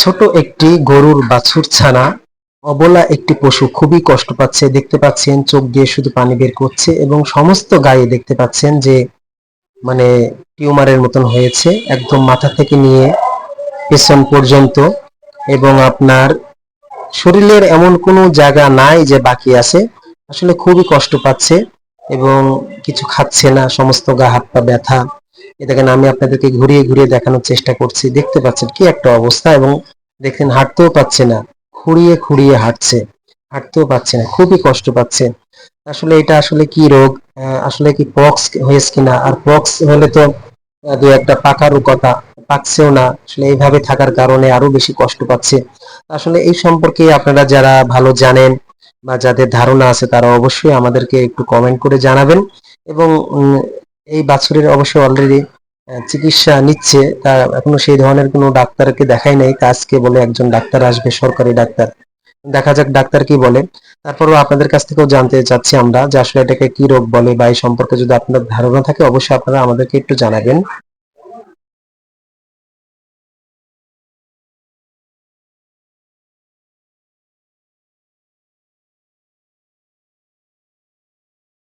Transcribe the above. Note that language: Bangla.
ছোট একটি গরুর বাছুর ছানা। অবলা একটি পশু খুবই কষ্ট পাচ্ছে, দেখতে পাচ্ছেন চোখ দিয়ে শুধু পানি বের করছে এবং সমস্ত গায়ে দেখতে পাচ্ছেন যে মানে টিউমারের মতন হয়েছে, একদম মাথা থেকে নিয়ে পেছন পর্যন্ত এবং আপনার শরীরের এমন কোনো জায়গা নাই যে বাকি আছে। আসলে খুবই কষ্ট পাচ্ছে এবং কিছু খাচ্ছে না, সমস্ত গা, হাত পা ব্যথা। দেখেন, আমি আপনাদেরকে ঘুরিয়ে ঘুরিয়ে দেখানোর চেষ্টা করছি। দেখতে পাচ্ছেন কি একটা অবস্থা এবং দেখেন হাঁটতেও পাচ্ছে না। খুঁড়িয়ে খুঁড়িয়ে হাঁটছে। হাঁটতেও পাচ্ছে না। খুবই কষ্ট পাচ্ছে। আসলে এটা আসলে কি রোগ? আসলে কি পক্স হয়েছে কিনা? আর পক্স হলে তো দু একটা পাকারও কথা পাকছেও না। আসলে এইভাবে থাকার কারণে আরও বেশি কষ্ট পাচ্ছে। আসলে এই সম্পর্কে আপনারা যারা ভালো জানেন বা যাদের ধারণা আছে, তারা অবশ্যই আমাদেরকে একটু কমেন্ট করে জানাবেন। এবং এই বাছুরের অবশ্যই অলরেডি চিকিৎসা নিচ্ছে, তা এখনও সেই ধরনের কোনো ডাক্তারকে দেখাই নাই আজকে বলে একজন ডাক্তার আসবে, সরকারি ডাক্তার। দেখা যাক ডাক্তার কি বলে। তারপরও আপনাদের কাছ থেকেও জানতে চাচ্ছি আমরা যে আসলে এটাকে কি রোগ বলে বা এই সম্পর্কে যদি আপনার ধারণা থাকে, অবশ্যই আপনারা আমাদেরকে একটু জানাবেন।